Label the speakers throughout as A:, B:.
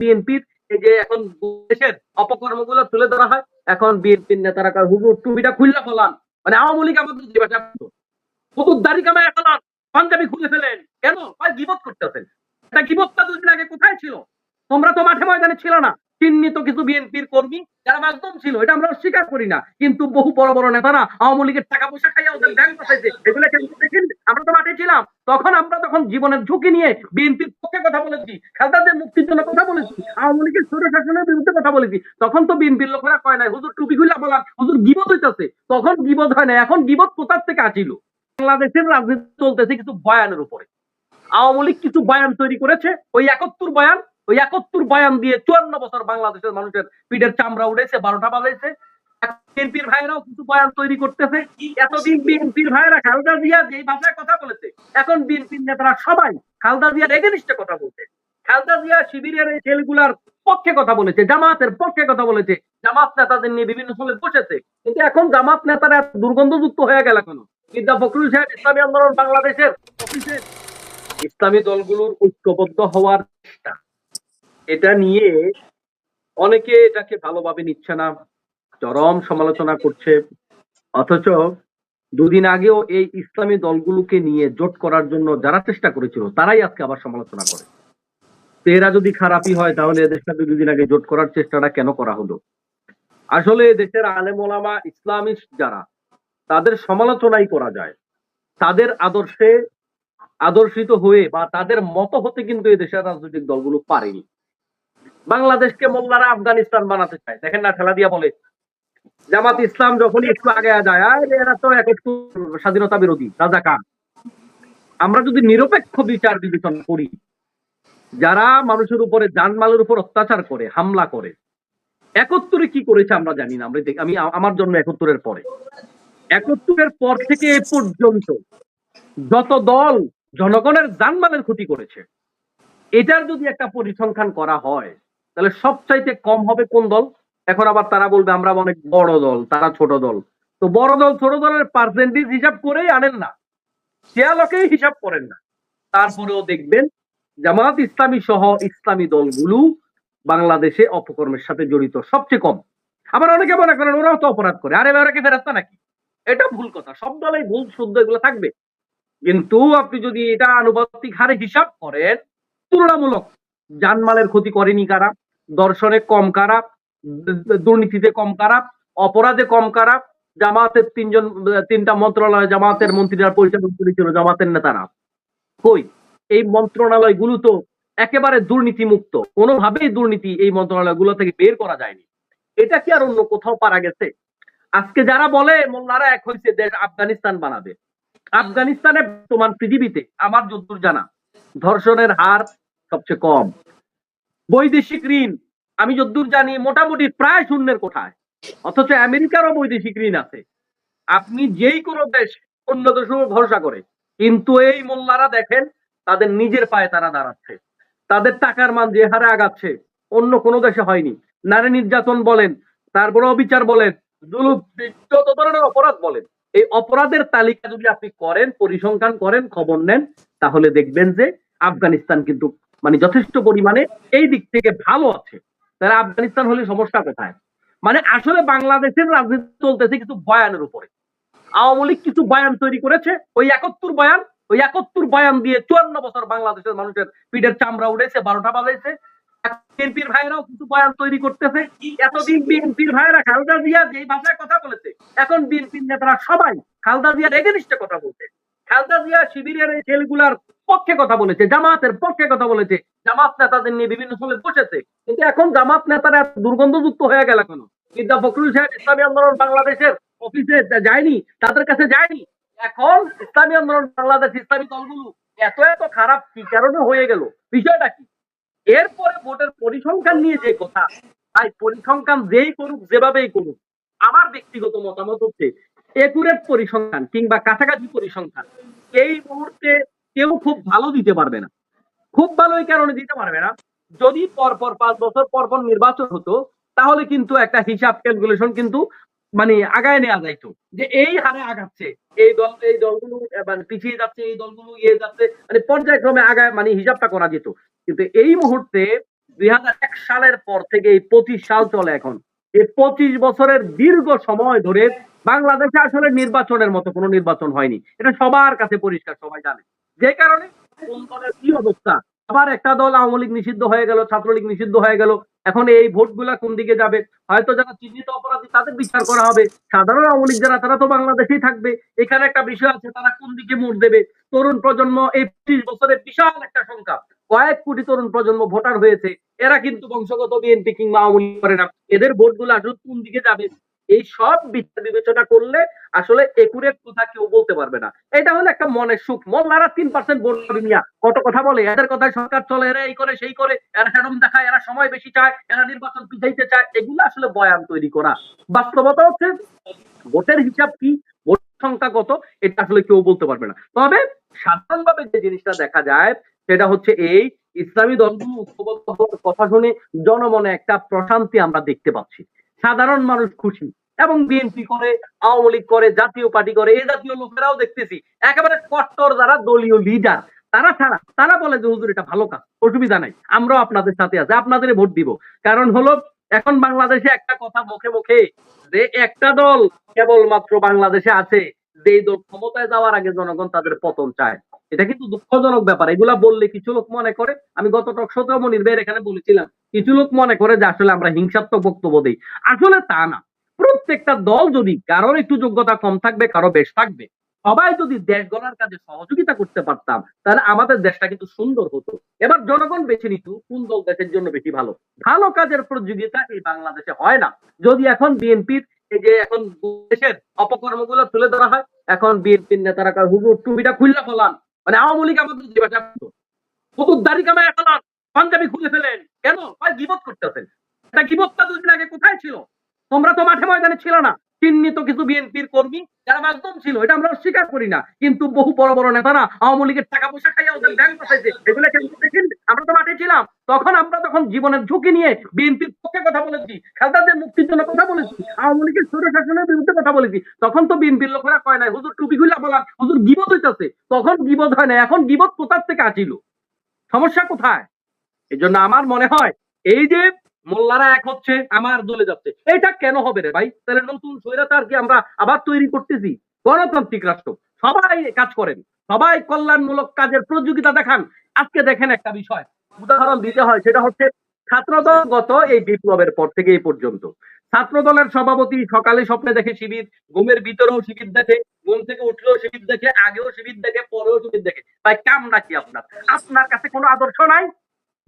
A: বিএনপির এই যে এখন দেশের অপকর্মগুলো তুলে ধরা হয়, এখন বিএনপির নেতারা কার হুজুর, টুপিটা খুললা ফলান। মানে আওয়ামী লীগ আমাদের যে হুজুর দাড়ি কামায় পাঞ্জাবি খুলে ফেলেন। কেন? ভাই গিবত করতেছেন। এটা গিবতটা দুদিন আগে কোথায় ছিল? তোমরা তো মাঠে ময়দানে ছিল না। চিহ্নিত কিছু বিএনপির কর্মী যারা মাধ্যম ছিল, এটা আমরা অস্বীকার করি না। কিন্তু বহু বড় বড় নেতারা আওয়ামী লীগের টাকা পয়সা খাইয়া ওদের ব্যাংক বসাইছে। এগুলো দেখেন আমরা তো মাঠে ছিলাম। তখন আমরা তখন জীবনের ঝুঁকি নিয়ে বিএনপির পক্ষে কথা বলেছি খালদাদের মুক্তির জন্য কথা বলেছি, আওয়ামী লীগের ছোট শাসনের বিরুদ্ধে কথা বলেছি। তখন তো বিএনপির লোকেরা কয় নাই, হুজুর টুপি গুলা বলার, হুজুর বিপদ হইতাছে। তখন বিপদ হয় না এখন বিপদ কোথার থেকে আসিল? বাংলাদেশের রাজনীতি চলতেছে কিছু বয়ানের উপরে। আওয়ামী লীগ কিছু বয়ান তৈরি করেছে, ওই একাত্তর বয়ান ওই একাত্তর বয়ান দিয়ে চুয়ান্ন বছর বাংলাদেশের মানুষের পিঠের চামড়া উঠেছে বারোটা বাজাইছে। বিএনপির বয়ান তৈরি করতেছে। এতদিন বিএনপির খালদা জিয়া ভাষায় কথা বলেছে, এখন বিএনপির নেতারা সবাই খালদা জিয়ার এগেনিস্টে কথা বলছে। খালদা জিয়া শিবিরের এই ছেলেগুলার পক্ষে কথা বলেছে, জামাতের পক্ষে কথা বলেছে। জামাত নেতাদের নিয়ে বিভিন্ন সময় বসেছে। কিন্তু এখন জামাত নেতারা দুর্গন্ধযুক্ত হয়ে গেল কেন? মির্জা ফখরুল সাহেব ইসলামী আন্দোলন বাংলাদেশের অফিসে ইসলামী দলগুলোর ঐক্যবদ্ধ হওয়ার চেষ্টা। এটা নিয়ে অনেকে এটাকে ভালোভাবে নিচ্ছে না, চরম সমালোচনা করছে। অথচ দুদিন আগেও এই ইসলামী দলগুলোকে নিয়ে জোট করার জন্য যারা চেষ্টা করেছিল, তারাই আজকে আবার সমালোচনা করে। এরা যদি খারাপই হয়, তাহলে এদের সাথে দুদিন আগে জোট করার চেষ্টাটা কেন করা হলো? আসলে দেশের আলেম ওলামা ইসলামিস্ট যারা, তাদের সমালোচনাই করা যায়। তাদের আদর্শে আদর্শিত হয়ে বা তাদের মতো হতে কিন্তু এই দেশের রাজনৈতিক দলগুলো পারেনি। বাংলাদেশকে মোল্লারা আফগানিস্তান বানাতে চায়। দেখেন না, ঠেলা দিয়া বলে। জামাত ইসলাম যখনই একটু আগে যায় এরা তো এক একটু স্বাধীনতা বিরোধী, রাজাকার। আমরা যদি নিরপেক্ষ বিচার বিবেচনা করি, যারা মানুষের উপরে জানমালের উপর অত্যাচার করে, হামলা করে, একত্তরে কি করেছে আমরা জানি না। আমরা আমি আমার জন্য একত্তরের পরে। একত্তরের পর থেকে এ পর্যন্ত যত দল জনগণের জানমালের ক্ষতি করেছে, এটার যদি একটা পরিসংখ্যান করা হয় তাহলে সবচাইতে কম হবে কোন দল? এখন আবার তারা বলবে, আমরা অনেক বড় দল, তারা ছোট দল। তো বড় দল, ছোট দলের পার্সেন্টেজ হিসাব করেই আনেন না। শেয়ালকেই হিসাব করেন না। তারপরেও দেখবেন, জামাত ইসলামী সহ ইসলামী দলগুলো বাংলাদেশে অপকর্মের সাথে জড়িত, সবচেয়ে কম। আবার অনেকে মনে করেন, ওরাও তো অপরাধ করে। আরে ওরা কি ফেরাস্তা নাকি? এটা ভুল কথা। সব দলেই ভুল, শুদ্ধ এগুলো থাকবে। কিন্তু আপনি যদি এটা আনুপাতিক হারে হিসাব করেন, তুলনামূলক জানমালের ক্ষতি করেনি কারা? দর্শনে কম দু- দুর্নীতিতে কম কারা অপরাধে কম কারা জামাতের তিনজন, তিনটা মন্ত্রণালয় জামাতের মন্ত্রীরা পরিচালনা করেছিল জামাতের নেতারা। কই? এই মন্ত্রণালয়গুলো তো একেবারে দুর্নীতি মুক্ত কোনোভাবেই দুর্নীতি এই মন্ত্রণালয়গুলো থেকে বের করা যায়নি। এটা কি আর অন্য কোথাও পারা গেছে? আজকে যারা বলে, মোল্লারা এক হয়েছে দেশ আফগানিস্তান বানাবে। আফগানিস্তানে বর্তমান পৃথিবীতে, আমার যদ্দূর জানা, ধর্ষণের হার সবচেয়ে কম। বৈদেশিক ঋণ। আমি যদ্দূর জানি, মোটামুটি প্রায় শূন্যের কোঠায়। অথচ আমেরিকারও বৈদেশিক ঋণ আছে। আপনি যেই কোনো দেশ অন্য উপর ভরসা করে, কিন্তু এই মোল্লারা দেখেন, তাদের নিজের পায়ে তারা দাঁড়াচ্ছে। তাদের টাকার মান যে হারে আগাচ্ছে, অন্য কোনো দেশে হয়নি। নারী নির্যাতন বলেন, তারপরে অবিচার বলেন যত ধরনের অপরাধ বলেন, এই অপরাধের তালিকা যদি আপনি করেন, পরিসংখ্যান করেন, খবর নেন, তাহলে দেখবেন যে আফগানিস্তান কিন্তু মানে যথেষ্ট পরিমাণে এই দিক থেকে ভালো আছে। তাহলে আফগানিস্তান হলে সমস্যা কোথায়? মানে আসলে বাংলাদেশের রাজনীতি চলতেছে কিছু বয়ানের উপরে। আওয়ামী লীগ কিছু বয়ান তৈরি করেছে, ওই একাত্তর বয়ান, ওই একাত্তর বয়ান দিয়ে চুয়ান্ন বছর বাংলাদেশের মানুষের পিঠের চামড়া উঠেছে বারোটা বাজাইছে। বিএনপির ভাইরাও কিছু বয়ান তৈরি করতেছে। এতদিন বিএনপির ভাইরা খালদা জিয়া যেই ভাষায় কথা বলেছে, এখন বিএনপির নেতারা সবাই খালদা জিয়ার এগেনিস্টে কথা বলছে। খালদা জিয়া শিবিরের এই ছেলেগুলার পক্ষে কথা বলেছে, জামাতের পক্ষে কথা বলেছে। জামাত নেতাদের নিয়ে বিভিন্ন সময় বসেছে, কিন্তু এখন জামাত নেতারা দুর্গন্ধযুক্ত হয়ে গেল কেন মির্জা ফখরুল সাহেব ইসলামী আন্দোলন বাংলাদেশের অফিসে যায়নি, তাদের কাছে যায়নি। এখন ইসলামী আন্দোলন বাংলাদেশ ইসলামী দলগুলো এত এত খারাপ কি কারণে হয়ে গেল? বিষয়টা কি? এরপরে ভোটের পরিসংখ্যান নিয়ে যে কথা, তাই পরিসংখ্যান যেই করুক, যেভাবেই করুক, আমার ব্যক্তিগত মতামত হচ্ছে একুরেট পরিসংখ্যান কিংবা কাছাকাছি পরিসংখ্যান। এই মুহূর্তে কেউ খুব ভালো দিতে পারবে না। খুব ভালো এই কারণে দিতে পারবে না। যদি পর পর পাঁচ বছর পর পর নির্বাচন হতো, তাহলে কিন্তু একটা হিসাব ক্যালকুলেশন কিন্তু মানে আগায় নেওয়া যাইতো। যে এই হারে আগাচ্ছে, এই দল, এই দলগুলো মানে পিছিয়ে যাচ্ছে, এই দলগুলো ইয়ে যাচ্ছে মানে পর্যায়ক্রমে আগায় মানে হিসাবটা করা যেত। কিন্তু এই মুহূর্তে দুই হাজার এক সালের পর থেকে এই পঁচিশ সাল চলে এখন। এই পঁচিশ বছরের দীর্ঘ সময় ধরে বাংলাদেশে আসলে নির্বাচনের মতো কোনো নির্বাচন হয়নি। এটা সবার কাছে পরিষ্কার, সবাই জানে। যে কারণে কোন দলের কি অবস্থা? আবার একটা দল আওয়ামী লীগ নিষিদ্ধ হয়ে গেল, ছাত্রলীগ নিষিদ্ধ হয়ে গেল। এখন এই ভোটগুলা কোন দিকে যাবে? হয়তো যারা চিহ্নিত অপরাধী তাদের বিচার করা হবে। সাধারণ আওয়ামী লীগ যারা, তারা তো বাংলাদেশেই থাকবে। এখানে একটা বিষয় আছে, তারা কোন দিকে মোড় দেবে? তরুণ প্রজন্ম এই পঁচিশ বছরের বিশাল একটা সংখ্যা। কয়েক কোটি তরুণ প্রজন্ম ভোটার হয়েছে। এরা কিন্তু বংশগত বিএনপি কিংবা আওয়ামী করে না। এদের ভোটগুলো আসলে কোন দিকে যাবে? এই সব বিচার বিবেচনা করলে আসলে একুরেট কথা কেউ বলতে পারবে না। এটা হলো একটা মনের সুখ। মোল্লারা তিন পার্সেন্ট ভোট পাবে নিয়া কত কথা বলে? এদের কথায় সরকার চলে, এরা এই করে, সেই করে, এরা সেরম দেখায়, এরা সময় বেশি চায়, এরা নির্বাচন পিছাইতে চায়। এগুলো আসলে বয়ান তৈরি করা। বাস্তবতা হচ্ছে ভোটের হিসাব কি? ভোট সংখ্যা কত? এটা আসলে কেউ বলতে পারবে না। তবে সাধারণভাবে যে জিনিসটা দেখা যায়, সেটা হচ্ছে এই ইসলামী দলগুলো ঐক্যবদ্ধ হওয়ার কথা শুনে জনমনে একটা প্রশান্তি আমরা দেখতে পাচ্ছি। সাধারণ মানুষ খুশি এবং বিএনপি করে, আওয়ামী লীগ করে, জাতীয় পার্টি করে, এই জাতীয় লোকেরাও দেখতেছি, একেবারে কট্টর যারা দলীয় লিডার তারা ছাড়া, তারা বলে যে, হুজুর, এটা ভালো কাজ, অসুবিধা নাই, আমরাও আপনাদের সাথে আছে আপনাদের ভোট দিব। কারণ হলো, এখন বাংলাদেশে একটা কথা মুখে মুখে, যে একটা দল কেবলমাত্র বাংলাদেশে আছে যে দল ক্ষমতায় যাওয়ার আগে জনগণ তাদের পতন চায়। এটা কিন্তু দুঃখজনক ব্যাপার। এগুলা বললে কিছু লোক মনে করে। আমি গত টকশোতেও মনির ভাইয়ের এখানে বলেছিলাম, কিছু লোক মনে করে যে আসলে আমরা হিংসাত্মক বক্তব্য দিই। আসলে তা না। প্রত্যেকটা দল যদি কারোর একটু যোগ্যতা কম থাকবে, কারও বেশ থাকবে। সবাই যদি দেশ গড়ার কাজে সহযোগিতা করতে পারতাম, তাহলে আমাদের দেশটা কিন্তু সুন্দর হতো। এবার জনগণ বেছে নিত কোন দল দেশের জন্য বেশি ভালো? ভালো কাজের প্রতিযোগিতা এই বাংলাদেশে হয় না। যদি এখন বিএনপির এই যে এখন দেশের অপকর্মগুলো তুলে ধরা হয়, এখন বিএনপির নেতারা হুজুর, টুপিটা খুললা ফলান। মানে আওয়ামী লীগ আমাদের যে ভাষা দাড়ি কামায় ফেলান পাঞ্জাবি খুলে ফেলেন। কেন? ভাই গিবত করতেছেন। এটা গিবতটা দুদিন আগে কোথায় ছিল? তোমরা তো মাঠে ময়দানে ছিল না। চিহ্নিত কিছু বিএনপির কর্মী যারা মাধ্যম ছিল, এটা আমরা অস্বীকার করি না। কিন্তু বহু বড় বড় নেতারা আওয়ামী লীগের টাকা পয়সা খাইয়া ওদের ব্যাংক বসাইছে। এগুলো কিন্তু দেখেন? আমরা তো মাঠে ছিলাম। তখন আমরা তখন জীবনের ঝুঁকি নিয়ে বিএনপির পক্ষে কথা বলেছি খালদাদের মুক্তির জন্য কথা বলেছি, আওয়ামী লীগের স্বৈর শাসনের বিরুদ্ধে কথা বলেছি। তখন তো বিএনপির লোকেরা কয় নাই, হুজুর টুপি খুলে বলার, হুজুর গিবত হইতাছে। তখন গিবত হয় না এখন গিবত কোথার থেকে আসিল? সমস্যা কোথায়? এই জন্য আমার মনে হয়, এই যে মোল্লারা এক হচ্ছে, আমার দলে যাচ্ছে। এটা কেন হবে রে ভাই? তাহলে নতুন স্বৈরাচার কি আমরা আবার তৈরি করতেছি। গণতান্ত্রিক রাষ্ট্র। সবাই কাজ করেন। সবাই কল্যাণমূলক কাজের প্রতিযোগিতা দেখান। আজকে দেখেন একটা বিষয়। উদাহরণ দিতে হয়, সেটা হচ্ছে ছাত্রদল গত এই বিপ্লবের পর থেকে এই পর্যন্ত। ছাত্রদলের সভাপতি সকালে স্বপ্নে দেখে শিবির, ঘুমের ভিতরেও শিবির দেখে, ঘুম থেকে উঠলেও শিবির দেখে, আগেও শিবির দেখে, পরেও শিবির দেখে। ভাই কাম নাকি আপনার? আপনার কাছে কোনো আদর্শ নাই?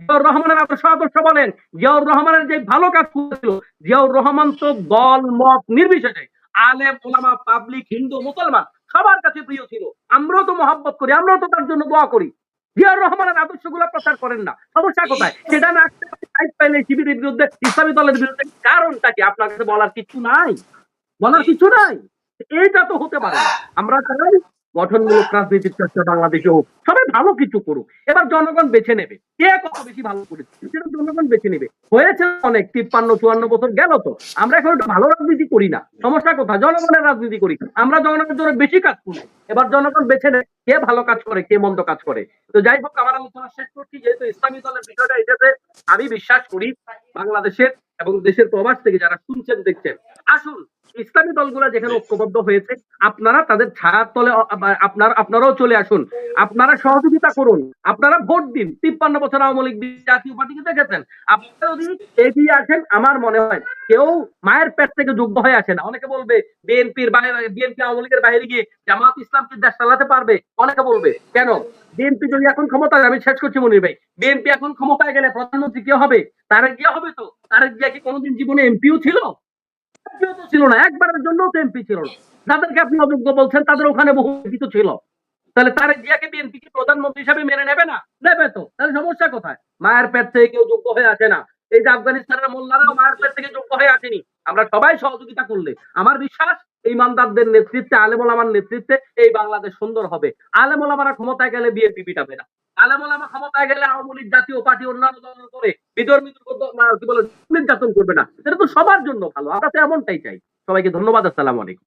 A: জিয়াউর রহমানের আদর্শ আদর্শ বলেন। জিয়াউর রহমানের যে ভালো কাজ করেছিল, জিয়াউর রহমান তো দল, মত নির্বিশেষে আলেম ওলামা পাবলিক, হিন্দু, মুসলমান সবার কাছে প্রিয় ছিল। আমরাও তো মহাব্বত করি, আমরাও তো তার জন্য দোয়া করি। জিয়াউর রহমানের আদর্শগুলা প্রচার করেন না। সমস্যা কোথায়? সেটা না সাইড পাইলে শিবিরের বিরুদ্ধে, ইসলামী দলের বিরুদ্ধে কারণটা কি? আপনার কাছে বলার কিছু নাই? বলার কিছু নাই? এইটা তো হতে পারে আমরা গঠনমূলক রাজনীতির চর্চা বাংলাদেশে হোক সবাই ভালো কিছু করুক। এবার জনগণ বেছে নেবে। কে কত বেশি ভালো করেছে? সেটা জনগণ বেছে নেবে। হয়েছে অনেক, তিপ্পান্ন, চুয়ান্ন বছর গেল তো। আমরা এখন একটু ভালো রাজনীতি করি না। সমস্যা কোথায়? জনগণের রাজনীতি করি। আমরা জনগণের জন্য বেশি কাজ করি। এবার জনগণ বেছে নেয় কে ভালো কাজ করে, কে মন্দ কাজ করে। তো যাই হোক, আমার আলোচনা শেষ করছি। যেহেতু ইসলামী দলের বিষয়টা এসেছে আমি বিশ্বাস করি, বাংলাদেশের এবং দেশের প্রবাস থেকে যারা শুনছেন, দেখছেন, আসুন, ইসলামী দলগুলো যেখানে ঐক্যবদ্ধ হয়েছে, আপনারা তাদের ছায়ার তলে আপনার, আপনারাও চলে আসুন। আপনারা সহযোগিতা করুন। আপনারা ভোট দিন। তিপ্পান্ন বছর আওয়ামী লীগ জাতীয় পার্টিকে দেখেছেন? আপনারা যদি এগিয়ে আসেন, আমার মনে হয় কেউ মায়ের পেট থেকে যোগ্য হয়ে আসে না। অনেকে বলবে, বিএনপির বাইরে, বিএনপি আওয়ামী লীগের বাইরে গিয়ে জামাত ইসলাম কি দেশ চালাতে পারবে। অনেকে বলবে, কেন? বিএনপি যদি এখন ক্ষমতায়, আমি শেষ করছি মনির ভাই, বিএনপি এখন ক্ষমতায় গেলে প্রধানমন্ত্রী কে হবে? তারা গিয়ে হবে তো? তারা গিয়ে কি কোনোদিন জীবনে এমপিও ছিল? এমপিও তো ছিল না, একবারের জন্য তো এমপি ছিল না। যাদেরকে আপনি অযোগ্য বলছেন, তাদের ওখানে বহু ছিল। তাহলে তারেক জিয়াকে বিএনপি কি প্রধানমন্ত্রী হিসাবে মেনে নেবে না? নেবে তো, তাহলে সমস্যা কোথায়? মায়ের পেট থেকে কেউ যোগ্য হয়ে না। এই যে আফগানিস্তানের মোল্লারাও মায়ের পেট থেকে যোগ্য হয়ে আসেনি। আমরা সবাই সহযোগিতা করলে। আমার বিশ্বাস, এই ইমানদারদের নেতৃত্বে আলেমুল আমার নেতৃত্বে এই বাংলাদেশ সুন্দর হবে। আলেমোলামারা ক্ষমতায় গেলে বিএনপি পিটাবে না। আলেমোলামা ক্ষমতায় গেলে আওয়ামী লীগ, জাতীয় পার্টি, অন্যান্য দল করে বিধর্মী নির্যাতন করবে না। এটা তো সবার জন্য ভালো, আমরা তো এমনটাই চাই। সবাইকে ধন্যবাদ, আসসালাম আলাইকুম।